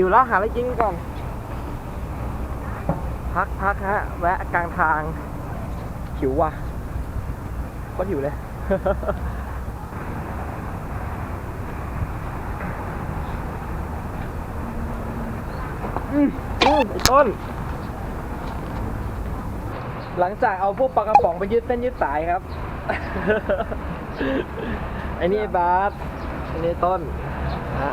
หิวแล้วหาอะไรกินก่อน พักพักฮะ แวะกลางทาง หิวว่ะก็หิวเลยอืมอืมไอ้ต้น หลังจากเอาพวกปลากระป๋องไปยืดเส้นยืดสายครับ ไอ้นี่บาสไอ้นี่ต้นฮะ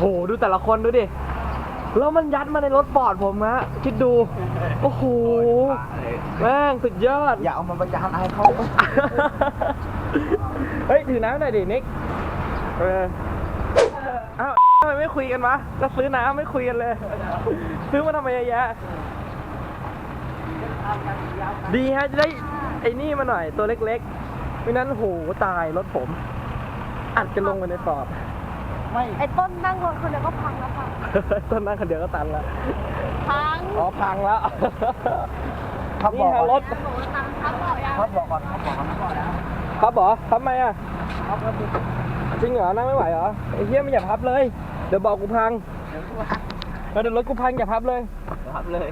โหดูแต่ละคนดูดิ แล้วมันยัดมาในรถปอดผมฮะคิดดู โอ้โห แม่งสุดยอด อย่าเอามาประจานอายเขาเฮ้ย ถือน้ำหน่อยดินิกเอออ้าวทำไมไม่คุยกันวะจะซื้อน้ำไม่คุยกันเลย ซื้อมาทำไมเยอะแยะ ดีฮะจะได้ไอ้นี่มาหน่อยตัวเล็กๆไม่นั้นโหตายรถผม อัดกันลงไปในปอด ไม่ไอ้ต้นนั่งรถคนเดียวก็พังแล้วค่ะ ต้นนั่งคนเดียวก็ตันละพังอ๋อพังแล้วพับนี่บอกฮะรถยังบอกว่าตังค์พังบอกยังพับบอกก่อนพับบอกก่อนพับบอกแล้วพับเหรอพับไหมอะพับแล้วมีจริงเหรอนั่งไม่ไหวเหรอไอ้เหี้ยไม่อย่าพับเลย เดี๋ยวบอกกูพังเดี๋ยวกูพับเออเดี๋ยวรถกูพังอย่าพับเลยพับเลย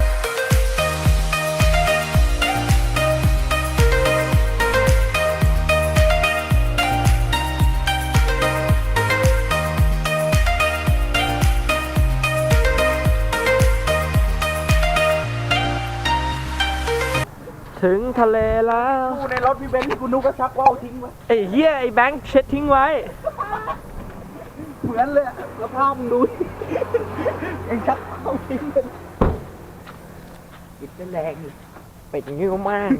ถึงทะเลแล้วกูในรถพี่เบนซ์กูนุกก็ชักว่าวทิ้งไว้ไอ้เหี้ยไอ้แบงค์เช็ดทิ้งไว้ เหมือนเลยอะแล้วภาพมึงดูดิเองชักว่าวทิ้งไปปิดเป็นแรงอีกเป็ดอย่างงี้ก็มาก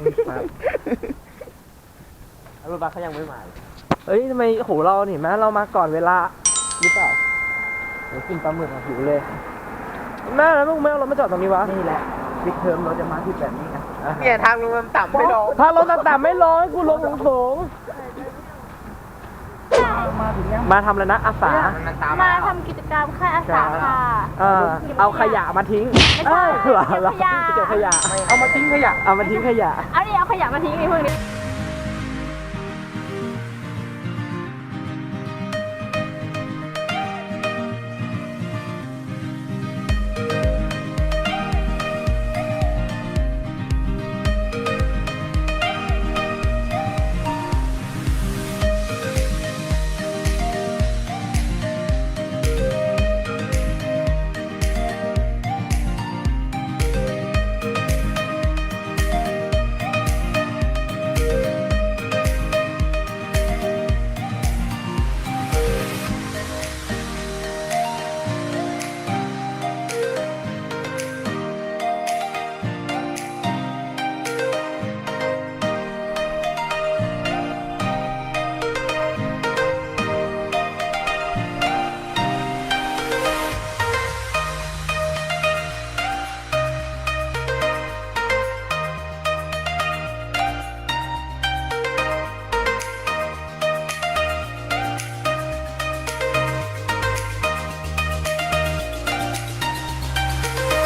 รถบัสเขายังไม่มาเฮ้ยทำไมโหเราเห็นไหมเรามาก่อนเวลาหรือเปล่าเดี๋ยวกินปลาหมึกอะหิวเลย แม่แล้วลูกแม่เอารถมาจอดตรงนี้วะนี่แหละบิ๊กเทอมเราจะมาที่แบบนี้ไง เนี่ยทางลงมันต่ำไม่ลงถ้ารถต่ำๆไม่ลงให้กูลงสูงมาถึงยังๆมาทำแล้วนะอาสามาทำกิจกรรมค่ายอาสาค่ะ เออเอาขยะมาทิ้งไม่ใช่เอ้ยเหรอเก็บขยะ เก็บขยะ เอามาทิ้งขยะ เอามาทิ้งขยะ เอาดิเอาขยะมาทิ้งนี่พวกนี้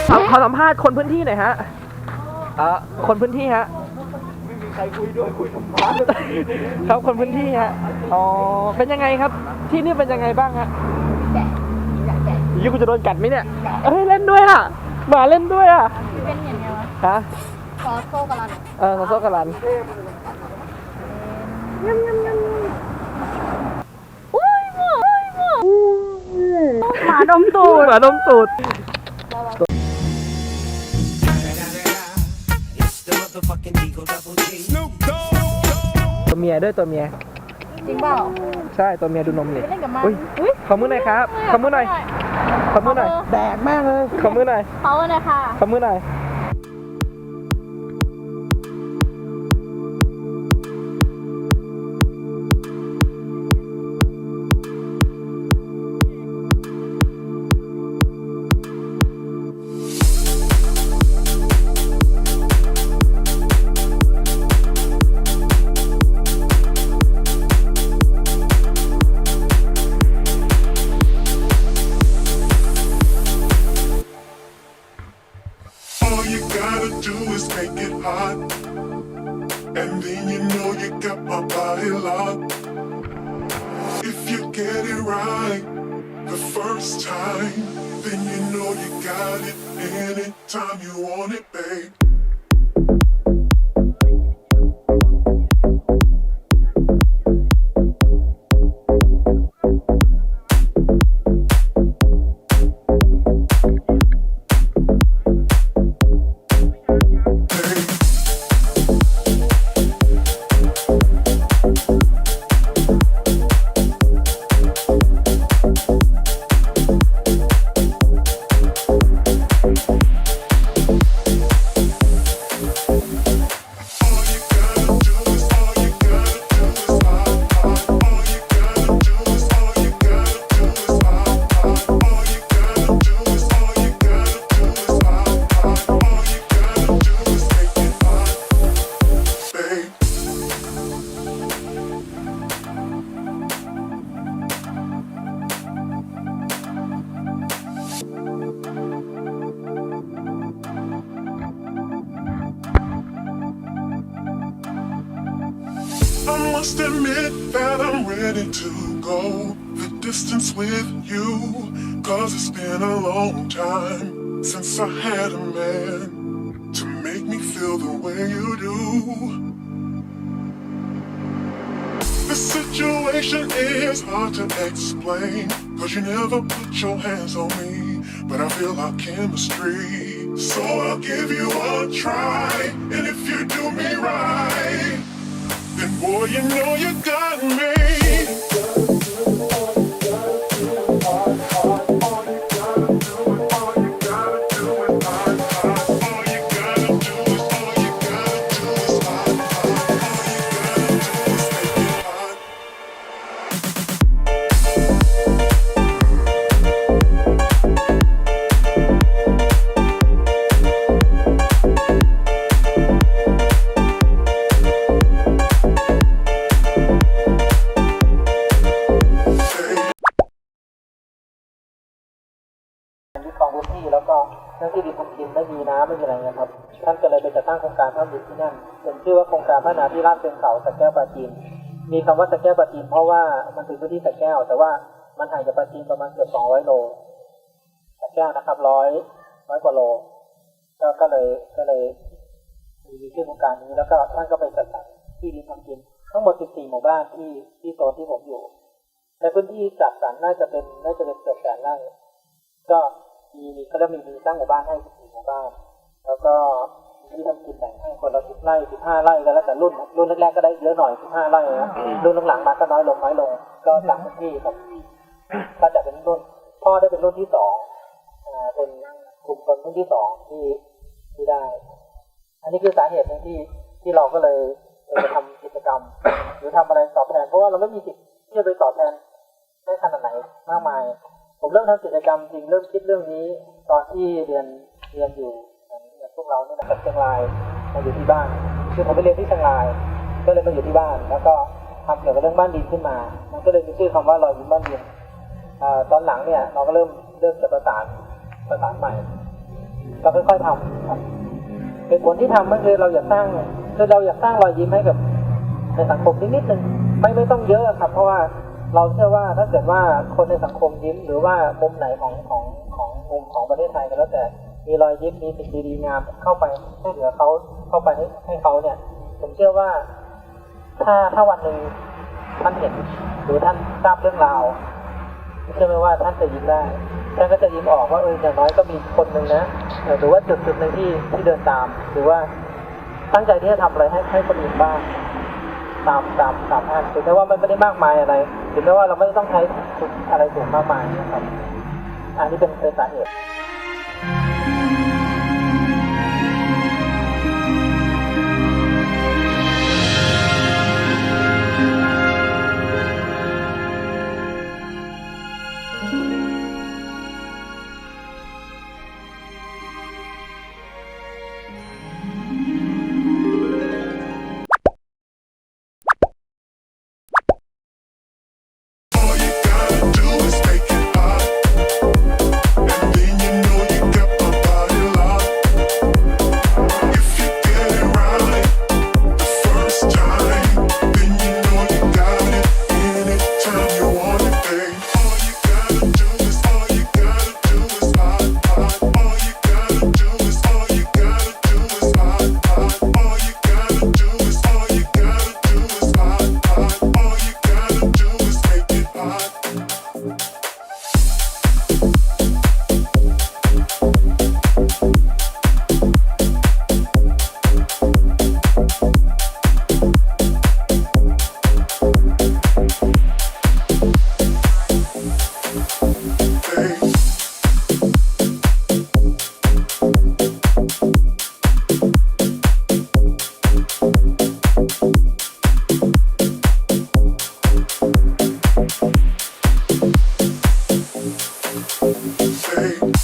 เอาขอสัมภาษณ์คนพื้นที่หน่อยฮะเอ่อคนพื้นที่ฮะไม่มีใครคุยด้วยคุยกับพาครับคนพื้นที่ฮะ อ๋อ เป็นยังไงครับ ที่นี่เป็นยังไงบ้างฮะยี่กูจะโดนกัดไหมเนี่ยเอ้ย เล่นด้วยอะหมาเล่นด้วยอะ เป็นอย่างไงวะฮะซอสโซ่กับเราเนี่ยเออโซโซกรันอุ้ยหมูอุ้ยหมูหมาดมตูดหมาดมตูด ตัวเมียด้วยตัวเมีย จริงเปล่าใช่ตัวเมียดูนมไปนี่เล่นกับมันอุ้ยอุ้ยขอมือหน่อยครับขอมือหน่อยขอมือหน่อยแดกแม่งเลยขอมือหน่อยเขาเลยค่ะขอมือหน่อย locked. If you get it right the first time, then you know you got it anytime you want it, babe. Must admit that I'm ready to go the distance with you. Cause it's been a long time since I had a man to make me feel the way you do. The situation is hard to explain. Cause you never put your hands on me. But I feel our chemistry. So I'll give you a try. And if you do me right, boy, you know you got me. ครงการภาพดินที่นั่นเป็นชื่อว่าโครงการพัฒนาที่ราบเชิงเขาสระแก้วปราจีน มีคำว่าสระแก้วปราจีนเพราะว่ามันเป็นพื้นที่สระแก้ว แต่ว่ามันห่างจากปราจีนประมาณเกือบ200โลสระแก้วนะครับร้อยร้อยกว่าโลก็ก็เลยก็เลยมีชื่อโครงการนี้แล้วก็ท่านก็ไปจัดสรรที่ดินทำกิน ทั้งหมด14หมู่บ้านที่ที่โซนที่ผมอยู่ในพื้นที่จัดสรรน่าจะเป็นน่าจะเป็นเกือบแสนไร่ก็มีก็จะมีมีสร้างหมู่บ้านให้14หมู่บ้าน แล้วก็ คนละ10ไร่15ไร่ก็แล้วแต่รุ่นรุ่นแรกๆก็ได้เยอะหน่อย15ไร่นะรุ่นหลังๆมาก็น้อยลงน้อยลง ก็ต่างพื้นที่ครับก็จะเป็นรุ่นพ่อได้เป็นรุ่นที่สองอ่าเป็นกลุ่มคนรุ่นที่สองที่ที่ได้ อันนี้คือสาเหตุหนึ่งที่ที่เราก็เลยจะทำกิจกรรม หรือทำอะไรตอบแทนเพราะว่าเราไม่มีสิทธิ์ที่จะไปตอบแทนได้ขนาดไหนมากมาย ผมเริ่มทำกิจกรรมจริงเริ่มคิดเรื่องนี้ ตอนที่เรียนเรียนอยู่อย่างพวกเราเนี่ยนะครับเชียงราย มาอยู่ที่บ้าน คือผมไปเรียนที่เชียงราย ก็เลยมาอยู่ที่บ้าน แล้วก็ทำเกี่ยวกับเรื่องบ้านดินขึ้นมา มันก็เลยมีชื่อคำว่ารอยยิ้มบ้านดินอ่าตอนหลังเนี่ยเราก็เริ่มเริ่มจะประสานประสานใหม่ ก็ค่อยๆทำครับเหตุผลที่ทำก็คือเราอยากสร้างคือเราอยากสร้างรอยยิ้มให้กับในสังคมนิดๆหนึ่งไม่ไม่ต้องเยอะครับ เพราะว่าเราเชื่อว่าถ้าเกิดว่าคนในสังคมยิ้มหรือว่ามุมไหนของของของมุมของประเทศไทยก็แล้วแต่ มีรอยยิ้มมีสิ่งดีๆงามเข้าไปช่วยเหลือเขาเข้าไปให้ให้เขาเนี่ย ผมเชื่อว่า ถ้าถ้าวันหนึ่งท่านเห็นหรือท่านทราบเรื่องราวเชื่อไหมว่าท่านจะยิ้มได้ท่านก็จะยิ้มออกว่าเอออย่างน้อยก็มีคนหนึ่งนะหรือว่าจุดจุดหนึ่งที่ที่เดินตาม หรือว่าตั้งใจที่จะทำอะไรให้ให้คนอื่นบ้างตามตามตามท่านถึงแม้ว่ามันไม่ได้มากมายอะไรถึงแม้ว่าเราไม่ต้องใช้ทุนอะไรสูงมากมายนะครับ อันนี้เป็นเป็นสาเหตุ Hey.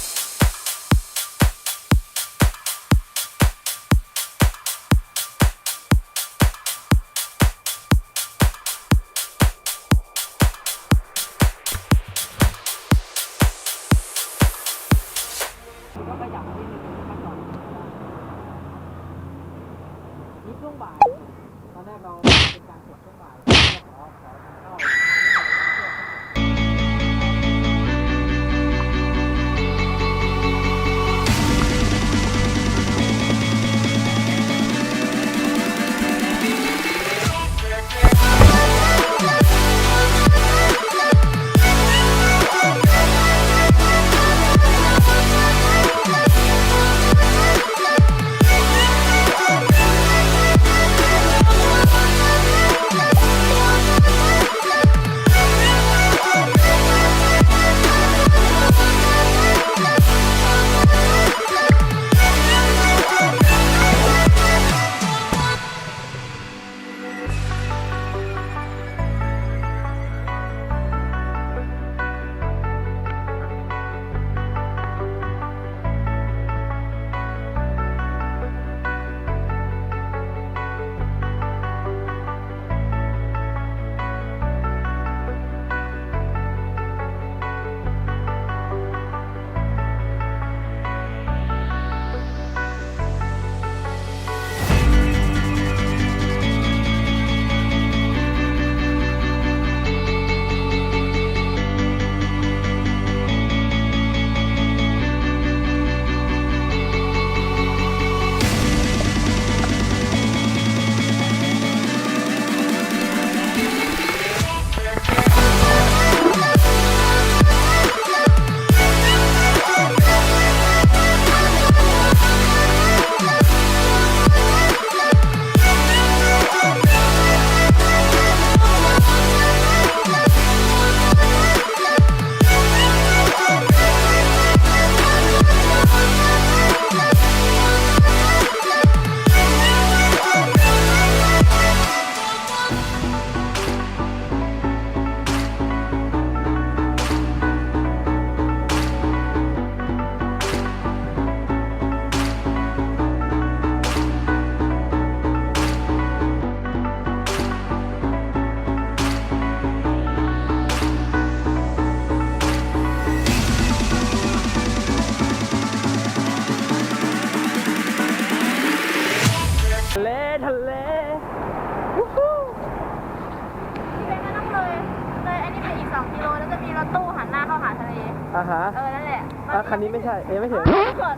อะฮะเออนั่นแหละอะคันนี้ไม่ใช่เอ้ยไม่ถึงเกิด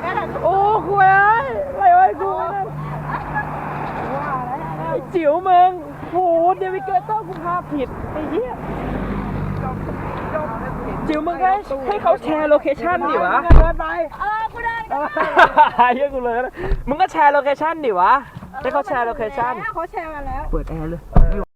ไม่ทันโอ้คุยไอ้อะไรวะไอ้กูนั่นไอ้จิ๋วมึงโหเดวิเกเตอร์กูพาผิดไอ้เหี้ยจิ๋วมึงก็ให้ให้เขาแชร์โลเคชั่นดิวะเดินไปเออกูได้ก็เหี้ยกูเลยนะมึงก็แชร์โลเคชั่นดิวะให้เขาแชร์โลเคชั่นเขาแชร์มาแล้ว เปิดแอร์เลย